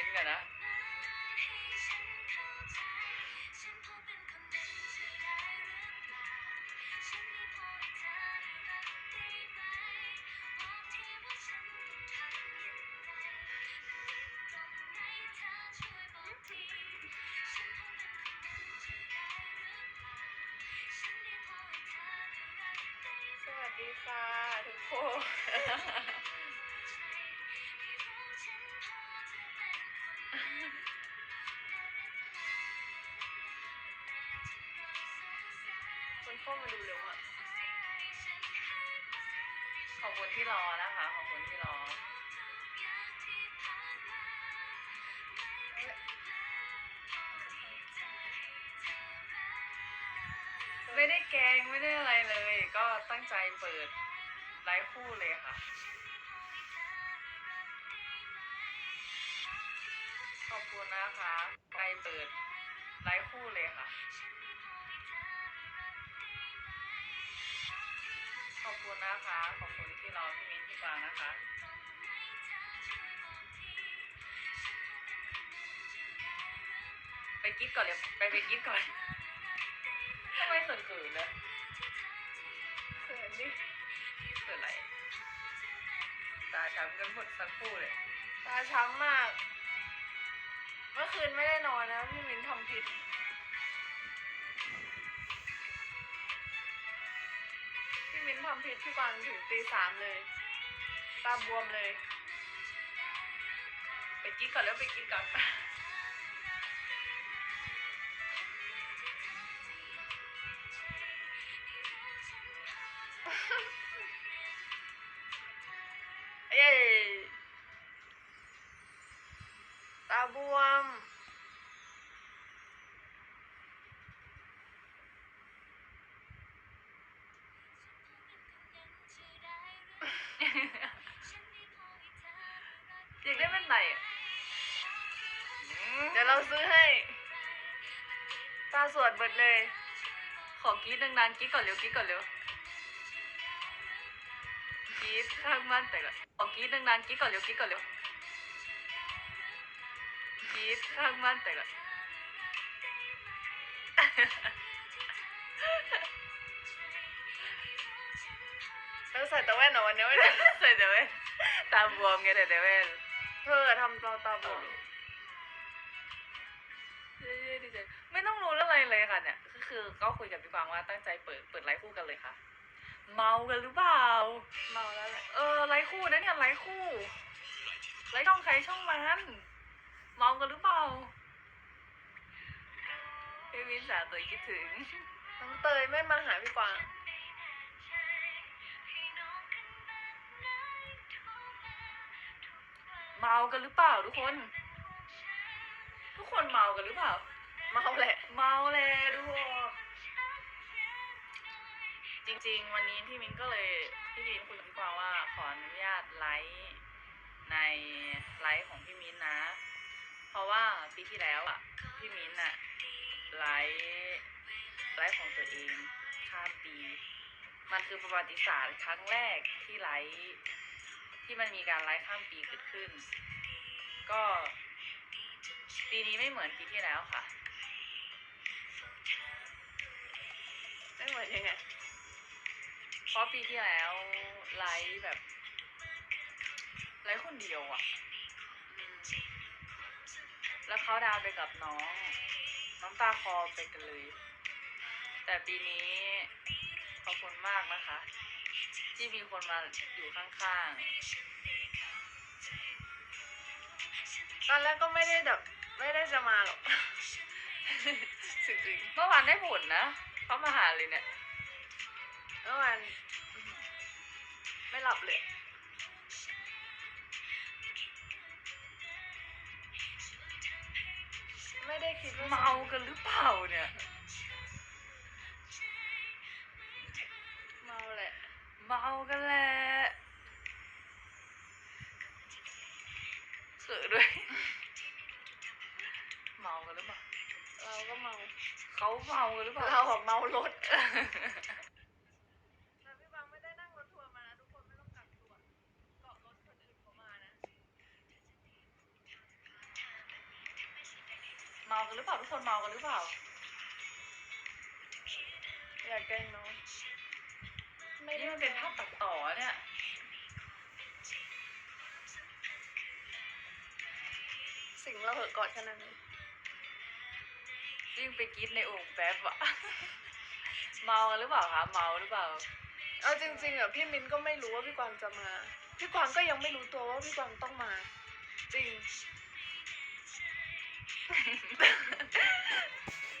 ้นต์กันนะดีค่ะทุกคน คนเข้ามาดูเร็วอะขอบคุณที่รอนะคะ ขอบคุณที่รอไม่ได้แกงไม่ได้อะไรเลย ก็ตั้งใจเปิดไลฟ์คู่เลยค่ะ ขอบคุณนะคะ ใจเปิดไลฟ์คู่เลยค่ะ คุณนะคะ ขอบคุณที่รอพี่มิ้นพี่กวางนะคะไปกิ๊บก่อนเลยไปไปกิ๊บก่อนทำไมเขินๆนะเขินดิเขินอะไรตาช้ำกันหมดทั้งคู่เลยตาช้ำมาก เมื่อคืนไม่ได้นอนนะพี่มิ้นทำผิด มินทำพิษพี่กวางถึงตีสามเลย ตาบวมเลย ไปกินก่อนแล้วไปกินก่อน ขอกรีดดังๆกรีดก่อนเร็วกรีดก่อนเร็วกรีดข้างบ้านแต่ก่อนขอกรีดดังๆกรีดก่อนเร็วกรีดก่อนเร็วกรีดข้างบ้านแต่ก่อนแล้วใส่ตะแว่นเหรอวันนี้ไม่ได้ใส่แต่แว่นตาบวมไงแต่แต่แว่นเธอทำตาตาบวม เย้ๆดีใจไม่ต้องรู้อะไรเลยค่ะเนี่ยก็ คือก็คุยกับพี่กวางว่าตั้งใจเปิดเปิดไลฟ์คู่กันเลยค่ะ เมากันหรือเปล่า เมาแล้วแหละเออไลฟ์คู่นะเนี่ยไลฟ์คู่ไลฟ์ช่องใครช่องมันเมากันหรือเปล่าพี่วินสาตัวคิดถึงน้องเตยไม่มาหาพี่กวางเมากันหรือเปล่าทุกคน ทุกคนเมากันหรือเปล่า เมาแหละ เมาแลดูออกจริง ๆ วันนี้พี่มิ้นก็เลยพี่มิ้นคุยกับพี่กวางว่าขออนุญาตไลฟ์ในไลฟ์ของพี่มิ้นนะ เพราะว่าปีที่แล้วอะพี่มิ้นอะไลฟ์ไลฟ์ของตัวเองข้ามปี มันคือประวัติศาสตร์ครั้งแรกที่ไลฟ์ที่มันมีการไลฟ์ข้ามปีเกิดขึ้น ก็ปีนี้ไม่เหมือนปีที่แล้วค่ะ เหมือนยังไงเพราะปีที่แล้วไลฟ์แบบไลฟ์คนเดียวอะแล้วเขาดาวไปกับน้อง น้ำตาคอไปกันเลย แต่ปีนี้ขอบคุณมากนะคะ ที่มีคนมาอยู่ข้างๆ ตอนแรกก็ไม่ได้แบบไม่ได้จะมาหรอกจริงๆเมื่อวานได้ผลนะ เขามาหาเลยเนี่ยๆเมื่อวานไม่หลับเลย ไม่ได้คิดว่าเมากันหรือเปล่าเนี่ย เมาแหละ เมากันแหละเสือด้วย เมากันหรือเปล่า เราก็เมา เขาเมากันหรือเปล่าเราอะเมารถ แต่พี่บังไม่ได้นั่งรถทัวร์มานะทุกคนไม่ต้องกักตัวเกาะรถคนอื่นเขามานะกันหรือเปล่าทุกคนเมากันหรือเปล่า อยากแกล้งน้องไม่ได้นี่มันเป็นภาพตัดต่อเนี่ย สิ่งเราเหอะกอดขนาดนี้ ยิ่งไปกินในโอ่งแป๊บอะเมากันหรือเปล่าคะเมาหรือเปล่า เอาจริงๆอะพี่มิ้นก็ไม่รู้ว่าพี่กวางจะมา พี่กวางก็ยังไม่รู้ตัวว่าพี่กวางต้องมา จริง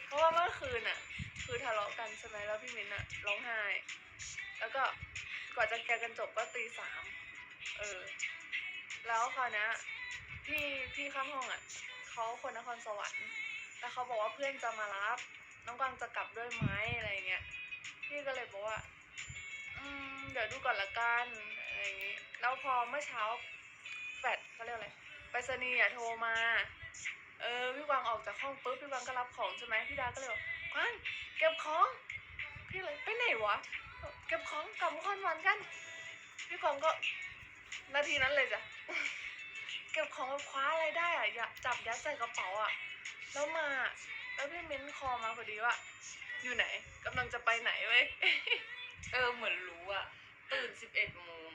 เพราะว่าเมื่อคืนอะ คือทะเลาะกันใช่ไหมแล้วพี่มิ้นอะร้องไห้ แล้วก็กว่าจะแกกันจบก็ตีสามเออ แล้วคราวเนี้ยพี่พี่ข้างห้องอะเขาคนนครสวรรค์ แล้วเขาบอกว่าเพื่อนจะมารับ น้องกวางจะกลับด้วยไหมอะไรเงี้ย พี่ก็เลยบอกว่า อืม เดี๋ยวดูก่อนละกันอะไรอย่างงี้ แล้วพอเมื่อเช้าแฟดเขาเรียกอะไรไปรษณีย์อะโทรมา เออพี่กวางออกจากห้องปุ๊บพี่กวางก็รับของใช่ไหมพี่ดาก็เลยบอกกวางเก็บของ พี่เลยไปไหนวะ เก็บของกลับครสวรรค์กัน พี่กวางก็นาทีนั้นเลยจ้ะ เก็บของคว้าอะไรได้อะอย่าจับยัดใส่กระเป๋าอะ แล้วมา แล้วพี่มิ้นคอมาพอดีว่า อยู่ไหนกำลังจะไปไหนเว้ย เออเหมือนรู้อะตื่นสิบเอ็ดโมง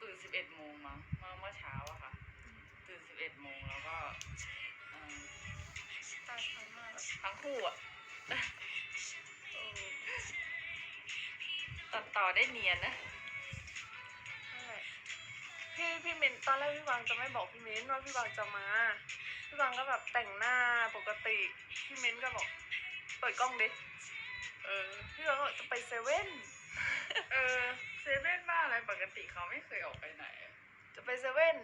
ตื่นสิบเอ็ดโมงมั้งเมื่อเมื่อเช้าอะค่ะ ตื่นสิบเอ็ดโมงแล้วก็เอิ่มตาช้ำมากอะทั้งคู่อะเออตัดต่อได้เนียนนะ นั่นแหละพี่พี่มินตอนแรกพี่วางจะไม่บอกพี่มินว่าพี่วางจะมา พี่วางก็แบบแต่งหน้าปกติ พี่มินก็บอก เปิดกล้องดิ เออ พี่วางก็บอกจะไปเซเว่น เออเซเว่นบ้าอะไรปกติเขาไม่เคยออกไปไหนอะจะไปเซเว่น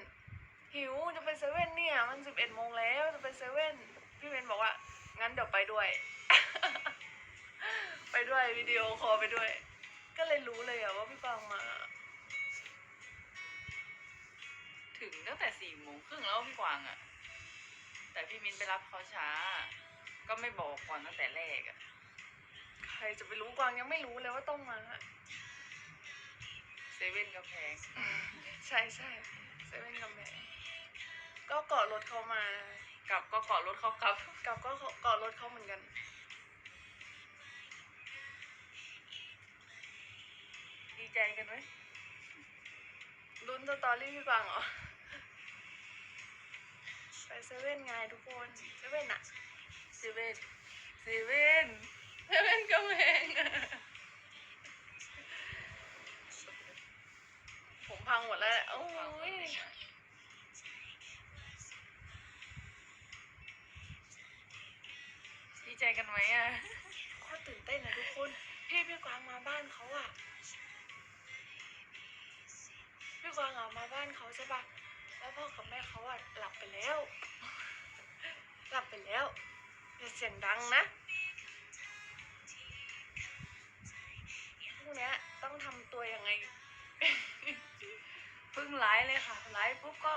หิวจะไปเซเว่นเนี่ย มันสิบเอ็ดโมงแล้วจะไปเซเว่นพี่มินบอกว่า งั้นเดี๋ยวไปด้วย ไปด้วยวิดีโอคอลไปด้วย ก็เลยรู้เลยอะว่าพี่วางมา ถึงตั้งแต่สี่โมงครึ่งแล้วพี่กวางอะ แต่พี่มินไปรับเขาช้า ก็ไม่บอกก่อนตั้งแต่แรกอะใครจะไปรู้กวางยังไม่รู้เลยว่าต้องมาเซเว่นก็แพงใช่ใช่เซเว่นกำแพงก็เกาะรถเขามากลับก็เกาะรถเขากลับกลับก็เกาะรถเขาเหมือนกันดีใจกันไหมลุ้นสตอรี่พี่กวางเหรอไป เซเว่นไงทุกคนเซเว่นอะเซเว่นเซเว่นเซเว่นกำแพงผมพังหมดแล้วแหละโอ้ยดีใจกันไหมอะโคตรตื่นเต้นนะทุกคน พี่พี่กวางมาบ้านเขาอะพี่กวางอะมาบ้านเขาใช่ปะ แล้วพ่อกับแม่เขาอะหลับไปแล้ว หลับไปแล้วอย่าเสียงดังนะพวกเนี้ต้องทำตัวยังไงเพิ่งไลฟ์เลยค่ะไลฟ์ปุ๊บก็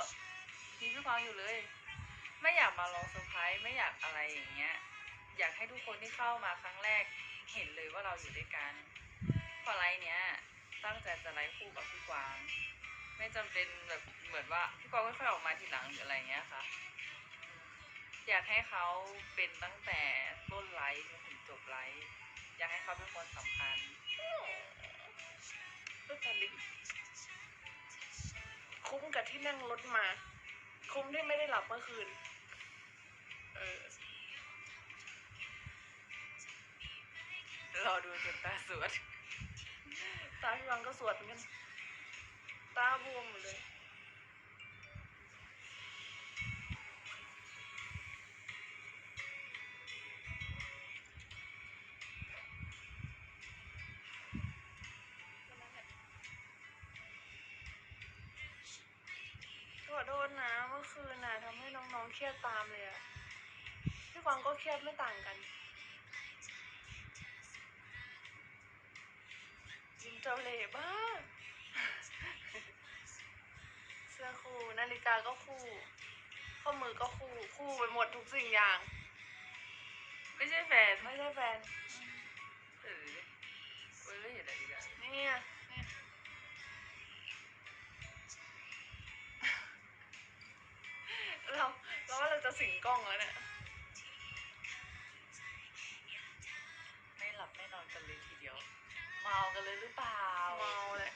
มีพี่กวางอยู่เลย ไม่อยากมาลองเซอร์ไพรส์ไม่อยากอะไรอย่างเงี้ย อยากให้ทุกคนที่เข้ามาครั้งแรกเห็นเลยว่าเราอยู่ด้วยกันพอไลฟ์เนี้ยตั้งใจจะไลฟ์คู่กับพี่กวาง ไม่จำเป็นแบบ เหมือนว่าพี่กวางค่อยๆออกมาทีหลังหรืออะไรเงี้ยค่ะ อยากให้เขาเป็นตั้งแต่ต้นไลฟ์จนถึงจบไลฟ์อยากให้เขาเป็นคนสำคัญก็ตลิคุ้มกับที่นั่งรถมา คุ้มที่ไม่ได้หลับเมื่อคืน เออรอดูจนตาสวด ตาพี่วังก็สวดเหมือนกัน ตาบวมหมดเลย ษนะเมื่อคืนน่ะทำให้น้องๆเครียดตามเลยอะพี่กวางก็เครียดไม่ต่างกันยิ้มเจ้าเล่ห์บ้างเสื้อคู่นาฬิกาก็คู่ข้อมือก็คู่คู่ไปหมดทุกสิ่งอย่าง ไม่ใช่แฟนไม่ใช่แฟนเออเว้ยไม่เห็นอะไรอีกอะเนี่ย ถึงกล้องแล้วเนี่ย ไม่หลับไม่นอนกันเลยทีเดียว เมากันเลยหรือเปล่า เมาเลย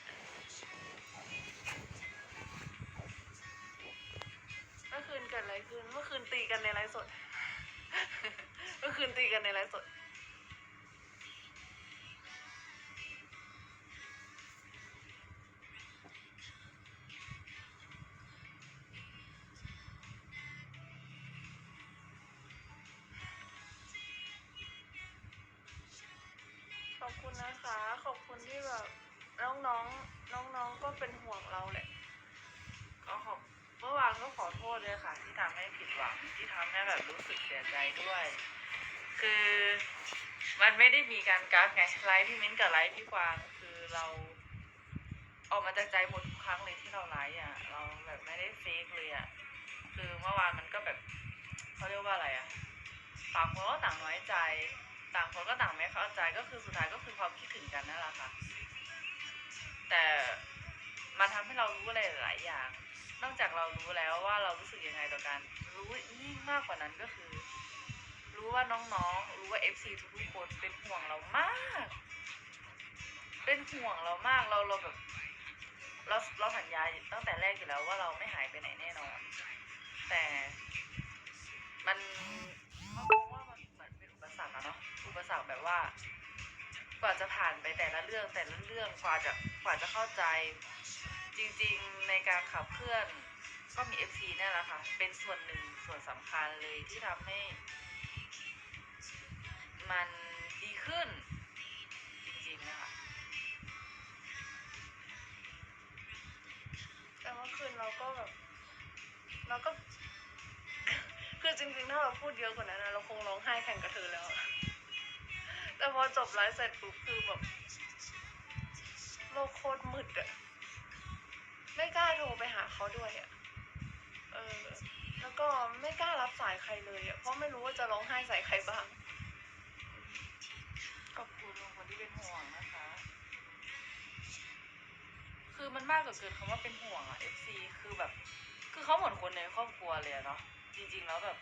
เมื่อคืนเกิดอะไรขึ้น เมื่อคืนตีกันในไลฟ์สด เมื่อคืนตีกันในไลฟ์สด มีการกักไงไลฟ์พี่มิ้นกับไลฟ์พี่กวางคือเราออกมาจากใจหมดทุกครั้งเลยที่เราไลฟ์อะ เราแบบไม่ได้เฟกเลยอะ คือเมื่อวานมันก็แบบเขาเรียกว่าอะไรอะต่างคนก็ต่างน้อยใจ ต่างคนก็ต่างไม่เข้าใจก็คือสุดท้ายก็คือความคิดถึงกันนั่นแหละค่ะ แต่มันทำให้เรารู้อะไรหลายอย่าง นอกจากเรารู้แล้วว่าเรารู้สึกยังไงต่อกัน รู้ยิ่งมากกว่านั้นก็คือ รู้ว่าน้องๆ รู้ว่า FC ทุกคนเป็นห่วงเรามาก เป็นห่วงเรามาก เราเราแบบเราเราสัญญาตั้งแต่แรกอยู่แล้วว่าเราไม่หายไปไหนแน่นอน แต่มันเขาบอกว่ามันเหมือนเป็นอุปสรรคอะเนาะ อุปสรรคแบบว่า กว่าจะผ่านไปแต่ละเรื่องแต่ละเรื่องกว่าจะกว่าจะเข้าใจ จริงๆในการขับเคลื่อนก็มี FC เนี่แหละค่ะ เป็นส่วนหนึ่งส่วนสำคัญเลยที่ทำให้ มันดีขึ้น จริงๆนะคะแต่เมื่อคืนเราก็แบบเราก็ คือจริงๆ ถ้าเราพูดเยอะกว่านั้นนะเราคงร้องไห้แข่งกับเธอแล้วอะแต่พอจบไลฟ์เสร็จปุ๊บคือแบบโลกโคตรมืดอะไม่กล้าโทรไปหาเขาด้วยอะเออ แล้วก็ไม่กล้ารับสายใครเลยอะเพราะไม่รู้ว่าจะร้องไห้ใส่ใครบ้าง คือมันมากกว่าเกินคำว่าเป็นห่วงอะ FC คือแบบ คือเขาเหมือนคนในครอบครัวเลยอะเนาะจริง ๆ แล้วแบบ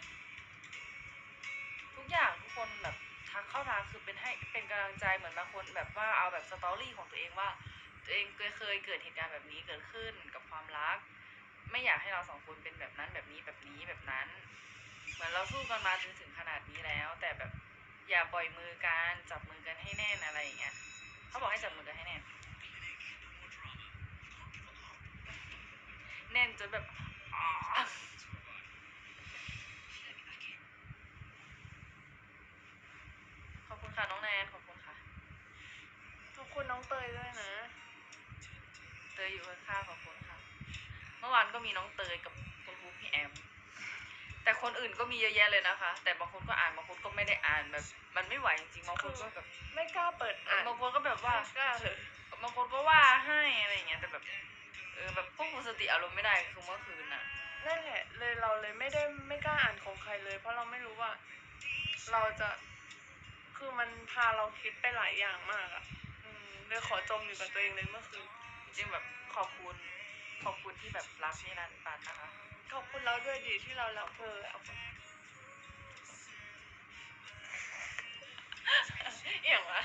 ทุกอย่างทุกคนแบบทักเข้ามาคือเป็นให้เป็นกำลังใจเหมือนบางคนแบบว่าเอาแบบสตอรี่ของตัวเองว่า ตัวเองเคยเคยเกิดเหตุการณ์แบบนี้เกิดขึ้นกับความรัก ไม่อยากให้เราสองคนเป็นแบบนั้นแบบนี้แบบนี้แบบนั้น เหมือนเราสู้กันมาจนถึงขนาดนี้แล้ว แต่แบบอย่าปล่อยมือกันจับมือกันให้แน่นอะไรอย่างเงี้ยเขาบอกให้จับมือกันให้แน่น แน่นจนแบบอ๋อขอบคุณค่ะน้องแนนขอบคุณค่ะขอบคุณน้องเตยด้วยนะ เตยอยู่ข้างๆขอบคุณค่ะ เมื่อวานก็มีน้องเตยกับคุณครูพี่แอม แต่คนอื่นก็มีเยอะแยะเลยนะคะ แต่บางคนก็อ่านบางคนก็ไม่ได้อ่านแบบ มันไม่ไหวจริงๆบางคนก็แบบไม่กล้าเปิดอ่านบางคนก็แบบว่าไม่กล้าเลยบางคนก็ว่าให้อะไรอย่างเงี้ยแต่แบบเออแบบควบคุมสติอารมณ์ไม่ได้คือเมื่อคืนน่ะนั่นแหละเลยเราเลยไม่ได้ไม่กล้าอ่านของใครเลย เพราะเราไม่รู้ว่า เราจะคือมันพาเราคิดไปหลายอย่างมากอะอืมเลยขอจมอยู่กับตัวเองเลยเมื่อคืนจริงๆแบบขอบคุณ ขอบคุณที่แบบรักนี่นันปันนะคะ ขอบคุณเราด้วยดีที่เรารักเธอขอบคุณเอี่ยงวะ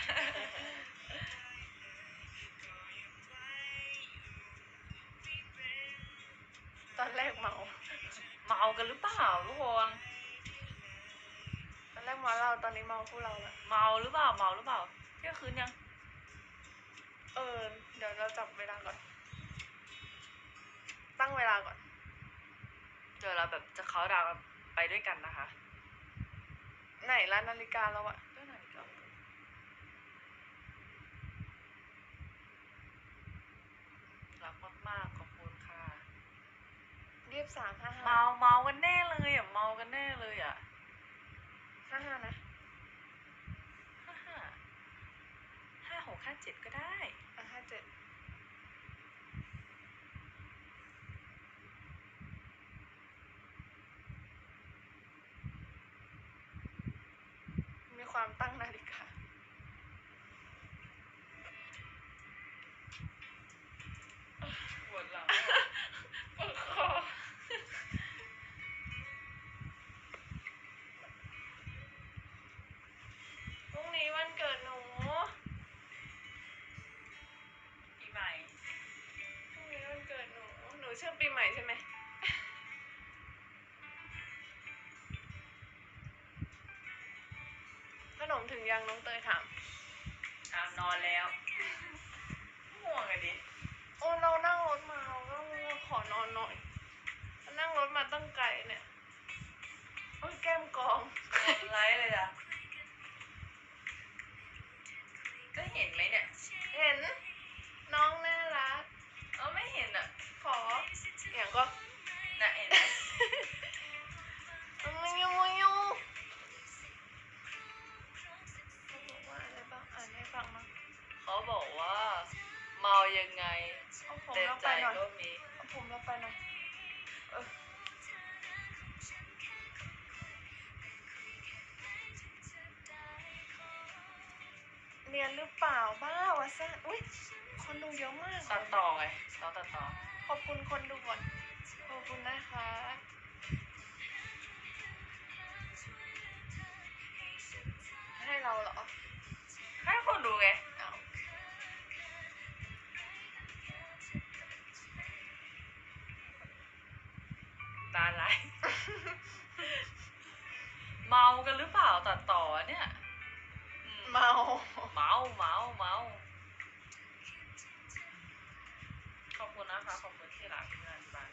ตอนแรกเมา เมากันหรือเปล่าทุกคน ตอนแรกเมาเราตอนนี้เมาคู่เราละเมาหรือเปล่า เมาหรือเปล่าเที่ยงคืนยัง เออ เดี๋ยวเราจับเวลาก่อน ตั้งเวลาก่อน เดี๋ยวเราแบบจะเขาน์ดาวน์ไปด้วยกันนะคะ ไหนละนาฬิกาเราอะด้วยหน่อยก็รักมากๆขอบคุณค่ะ ยี่สิบสามห้าห้าเมาเมากันแน่เลยอะเมากันแน่เลยอะห้าห้านะห้าห้าห้าหกห้าเจ็ดก็ได้อะห้าเจ็ด มถึงยังน้องเตยถามอะนอนแล้วง่วงอะดิโอ้เรานั่งรถมาเราก็ขอนอนหน่อย นั่งรถมาตั้งไกลเนี่ยโอ้ยแก้มกองไลฟ์เลยอะก็เห็นไหมเนี่ย เห็นน้ ยังไง เอาผมแต่เราใจไปหน่อยก็มีเอาผมเราไปหน่อยเออเรียนหรือเปล่าบ้าวะซ่าอุ้ยคนดูเยอะมากตัดต่อไงต้องตัดต่อ ขอบคุณคนดูก่อนขอบคุณนะคะให้เราเหรอ กันหรือเปล่าตัดต่อเนี่ยอืมเมา เมาเมาเมาขอบคุณนะคะขอบคุณที่รักเพื่อนบ้าน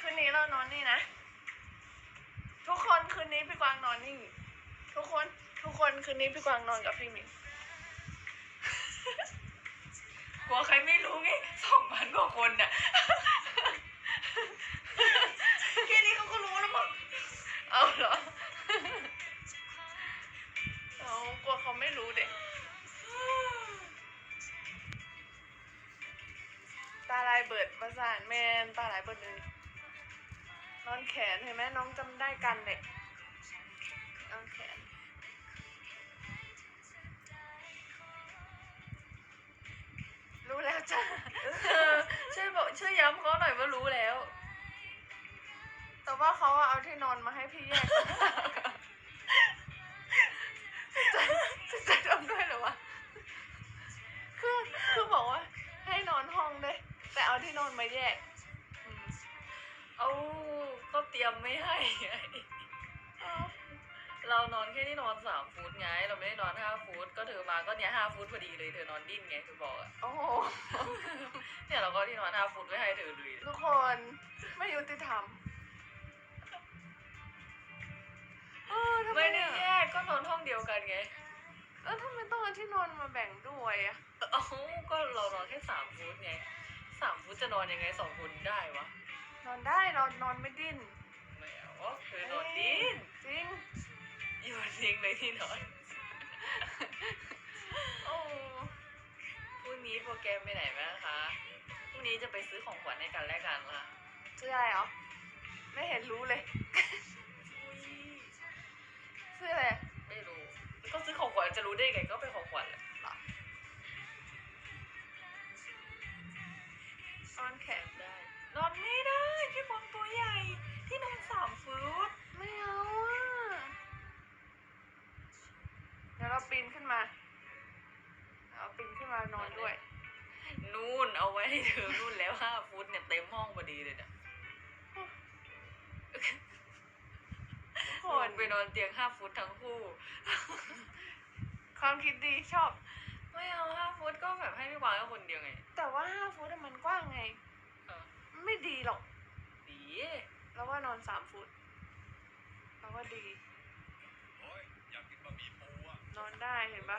คืนนี้เรานอนนี่นะ ทุกคนคืนนี้พี่กวางนอนนี่ ทุกคนทุกคนคืนนี้พี่กวางนอนกับพี่หมิงกลัวใครไม่รู้ไงสองพันกว่าคนน่ะ นตาลายเบิดเลยนอนแขนเห็นไหมน้องจำได้กันเด็ก ฟุตก็เธอมาก็เนี้ยห้าฟุตพอดีเลยเธอนอนดิ้นไงเธอบอกอะโอ้โหเนี่ยเราก็ที่นอนห้าฟุตไว้ให้เธอเลยทุกคนไม่ยุติธรรมเออทำไมไม่ได้เนี่ยแยกก็นอนห้องเดียวกันไงเออทำไมต้องเอาที่นอนมาแบ่งด้วยอะเอ้าก็เรานอนแค่สามฟุตไงสามฟุตจะนอนยังไงสองคนได้วะนอนได้เรานอนไม่ดิ้นไม่เอาวะเธอนอนดิ้นจริง โยนทิ้งเลยที่นอน โอ้พรุ่งนี้โปรแกรมไปไหนไหมคะพรุ่งนี้จะไปซื้อของขวัญให้กันและกันค่ะซื้ออะไรเหรอไม่เห็นรู้เลยอุ๊ยซื้ออะไรไม่รู้ ก็ซื้อของขวัญจะรู้ได้ไงก็เป็นของขวัญแหละนอนแขนได้นอนไม่ได้พี่บอลตัวใหญ่ ที่นอนสามฟุต ไม่เอาอะ เดี๋ยวเราปีนขึ้นมาเอาปีนขึ้นมานอนด้วย นู่นเอาไว้ให้เธอนู่นแล้วห้าฟุตเนี่ยเต็มห้องพอดีเลยเนี่ยทุกคคนนไปนอนเตียงห้าฟุตทั้งคู่ ความคิดดีชอบ ไม่เอาห้าฟุตก็แบบให้พี่วางแค่คนเดียวไง แต่ว่าห้าฟุตอะมันกว้างไง เออ ไม่ดีหรอก ดีแล้วว่านอนสามฟุตเราว่าดี โอ้ยอยากกินบะหมี่ปูอะนอนได้เห็นปะ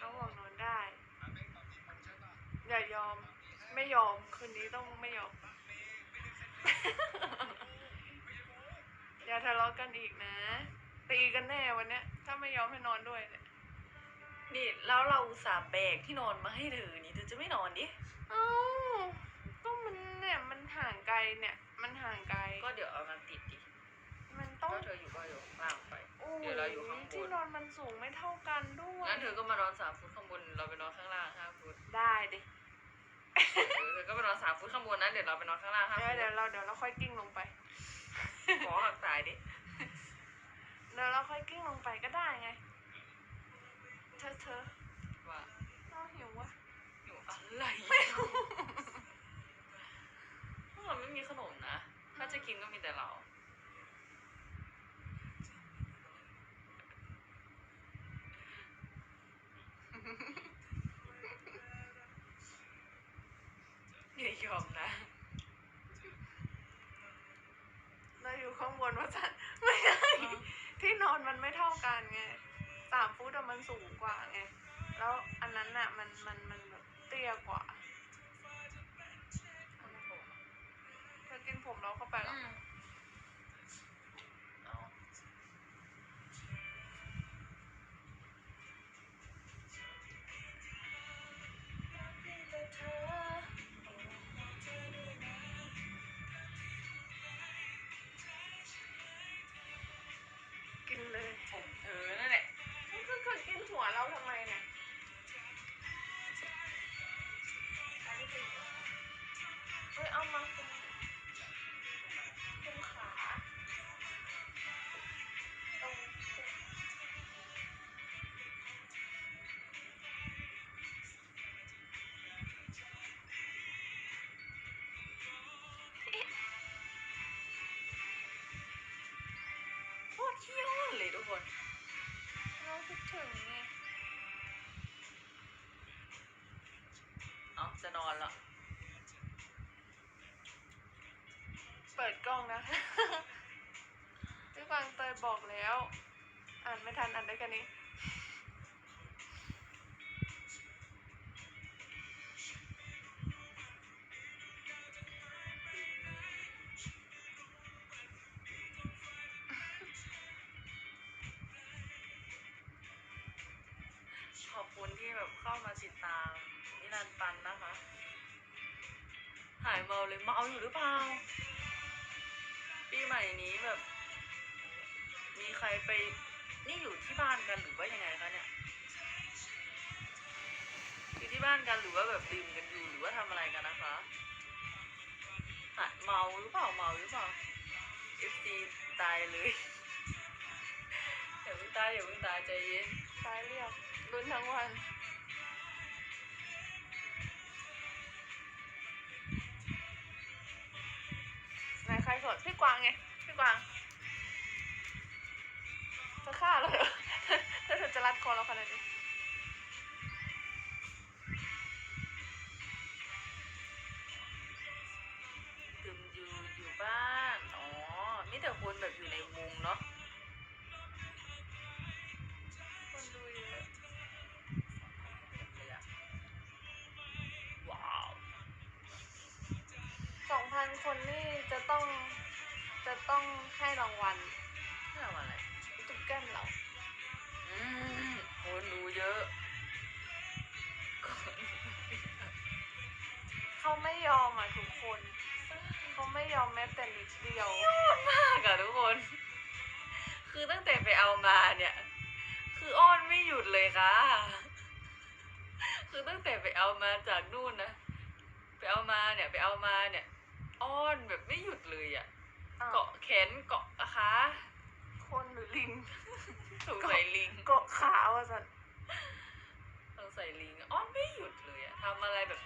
น้องบอกนอนได้ อันนี้บะหมี่ปูใช่ปะ อย่ายอม ไม่ยอม คืนนี้ต้องไม่ยอม อย่าทะเลาะกันอีกนะ ตีกันแน่วันเนี้ย ถ้าไม่ยอมให้นอนด้วยเนี่ยนี่แล้วเราอุตส่าห์แบกที่นอนมาให้เธอนี่เธอจะไม่นอนดิเอ้าก็มันเนี่ยมันห่างไกลเนี่ย มันห่างไกล ก็เดี๋ยวเอามาติดดิมันต้อง ก็เธออยู่ก็อยู่ข้างล่างไป โอ้เดี๋ยวเราอยู่ข้างบน ที่นอนมันสูงไม่เท่ากันด้วย งั้นเธอก็มานอนสามฟุตข้างบนเราไปนอนข้างล่างห้าฟุต ได้ดิ เออเธอก็ไปนอนสามฟุตข้างบนนะ เดี๋ยวเราไปนอนข้างล่างห้าเดี๋ยวฟุตเดี๋ยวเราเดี๋ยวเราค่อยกิ้งลงไปขอหักสายดิ เดี๋ยวเราค่อยกิ้งลงไปก็ได้ไง เธอเธอว่าเราหิววะอยู่อะไรพวกเราไม่มีขนมนะ ถ้าจะกินก็มีแต่เรา อมนะ เราอยู่ข้างบนว่าจะไม่ได้ ที่นอนมันไม่เท่ากันไงสามฟุตมันสูงกว่าไง แล้วอันนั้นน่ะมันมันมันแบบเตี้ยกว่าเธอกินผมเราเข้าไปแล้ว อ โคตรเขี้ยวเลยทุกคนเราคิดถึงไงเอาจะนอนละเปิดกล้องนะพี่กวางเตยบอกแล้ว อ่านไม่ทันอ่านได้แค่นี้ายเมาเลยเมาอยู่หรือเปล่าปีใหม่นี้แบบ มีใครไปนี่อยู่ที่บ้านกันหรือว่ายังไงคะเนี่ยอยู่ที่บ้านกันหรือว่าแบบดื่มกันอยู่หรือว่าทำอะไรกันนะคะเมาหรือเปล่าเมาหรือเปล่า FC ตายเลยอย่าเพิ่งตายอย่าเพิ่งตายใจเย็นตายเรียบลุ้นทั้งวัน ไหนใครสดพี่กวางไงพี่กวางจะฆ่าเราเหรอถ้าเธอจะรัดคอเราขนาดนี้คืออยู่อยู่บ้านอ๋อมีแต่คนแบบอยู่ในมุงเนาะคนดูเยอะว้าวสองพันคนนี่ ต้องจะต้องให้รางวัลนี่ทำอะไรจุ๊บแก้มเราอืมคนดูเยอะ เขาไม่ยอมอะทุกคน เขาไม่ยอมแม้แต่นิดเดียว มากอะทุกคน คือตั้งแต่ไปเอามาเนี่ย คืออ้อนไม่หยุดเลยค่ะ คือตั้งแต่ไปเอามาจากนู่นนะ ไปเอามาเนี่ย ไปเอามาเนี่ย อ้อนแบบไม่หยุดเลยอะอ้าว เกาะแขนเกาะขาคนหรือลิงสงสัยลิงเกาะขาว่ะสันสงสัยลิงอ้อนไม่หยุดเลยอะทำอะไรแบบ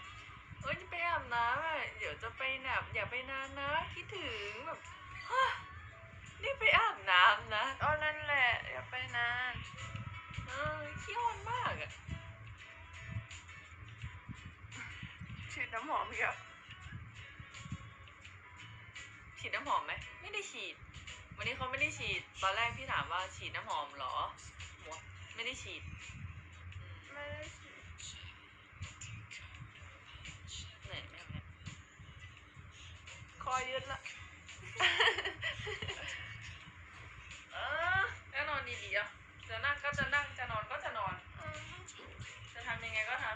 เอ้ยจะไปอาบน้ำอะเดี๋ยวจะไปหนับอย่าไปนานนะคิดถึงแบบฮะนี่ไปอาบน้ำนะอ๋อนั่นแหละอย่าไปนานเออขี้อ้อนมากอะฉีดน้ำหอมอีกอะ ฉีดน้ำหอมไหมไม่ได้ฉีด วันนี้เขาไม่ได้ฉีด ตอนแรกพี่ถามว่าฉีดน้ำหอมเหรอหมวไม่ได้ฉีดอืมไม่ได้ฉีดเหนื่อยไหมเนี่ยคอยืดละเออแน่นอนดีๆอะจะนั่งก็จะนั่งจะนอนก็จะนอนอืมจะทำยังไงก็ท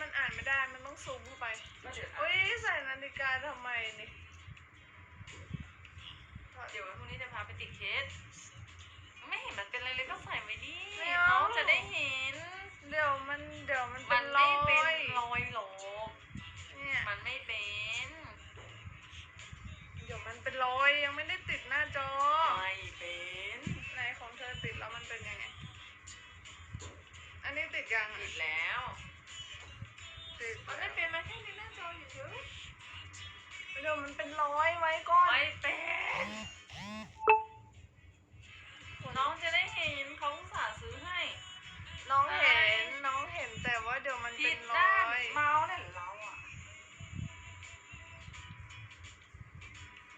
มันอ่านไม่ได้ มันต้องซูมเข้าไปำก็เดี๋ยว อุ้ยใส่นาฬิกาทำไมนี่ถอ ดี๋ยวพรุ่งนี้จะพาไปติดเคส ไม่เห็นมันเป็นอะไรเลยก็ใส่ไว้ดิเอา น้องจะได้เห็น เดี๋ยวมันเดี๋ยวมันเป็มันไม่เป็นรอยหรอกมันไม่เป็น เดี๋ยวมันเป็นรอยยังไม่ได้ติดหน้าจอไม่เป็นในของเธอติดแล้วมันเป็นยังไง อันนี้ติดยังติดแล้ว ติดมันไม่เป็นมาแค่ในหน้าจออยู่เฉยเดี๋ยวมันเป็นรอยไว้ก่อน ไม่เป็น น้องจะได้เห็นเขาอุตสาห์ซื้อให้น้องเห็นน้องเห็นแต่ว่าเดี๋ยวมันเป็นดร้าอนย เมาส์เนี่ยเราอะ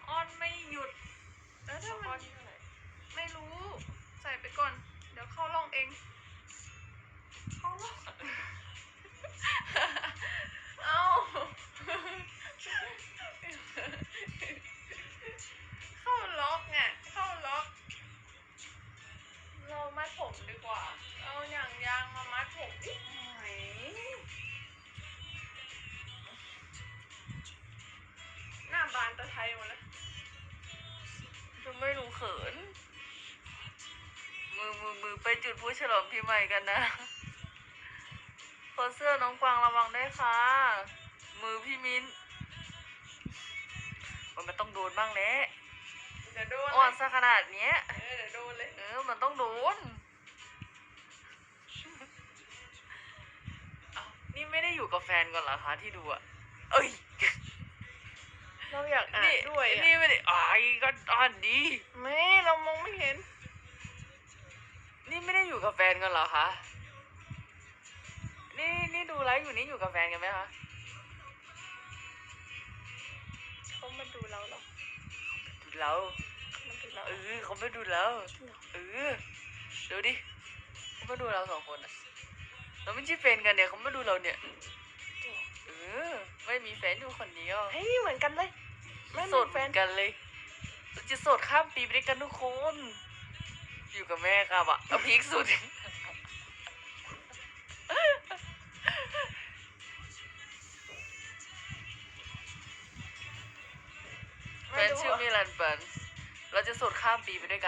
ออนไม่หยุดแล้วถ้ามัน ไม่รู้ ใส่ไปก่อน ลองปีใหม่กันนะขอเสื้อน้องกวางระวังได้วยค่ะ มือพี่มิ้นมันมันต้องโดนบ้างแหละเดี๋ยวโดนอ่อนเลยซะขนาดเนี้ย เออเดี๋ยวโดนเลย เออ มันต้องโดน เอ้านี่ไม่ได้อยู่กับแฟนก่อนเหรอคะที่ดูอะเอ้ย เราอยากอ่านนี่ด้วยอะนี่ไม่ได้อ่านก็อ่านดี ไม่ เรามองไม่เห็น นี่ไม่ได้อยู่กับแฟนกันเหรอคะ นี่นี่ดูไลฟ์อยู่นี่อยู่กับแฟนกันไหมคะเขามาดูเราเหรอดูเราเขามาดูเราเออเขาไม่ดูเราเออดูดิเขาไม่ดูเราสองคนอะเราไม่ใช่แฟนกันเนี่ยเขาไม่ดูเราเนี่ยเออไม่มีแฟนอยู่คนเดียวเฮ้ยเหมือนกันเลยไม่โสมีดแฟเหมืนอนกันเลยเราจะโสดข้ามปีไปด้วยกันทุกคน อยู่กับแม่ครับอะเอาพีคสุด แฟนชื่อมิลันปันเราจะโสดข้ามปีไปด้วยกัน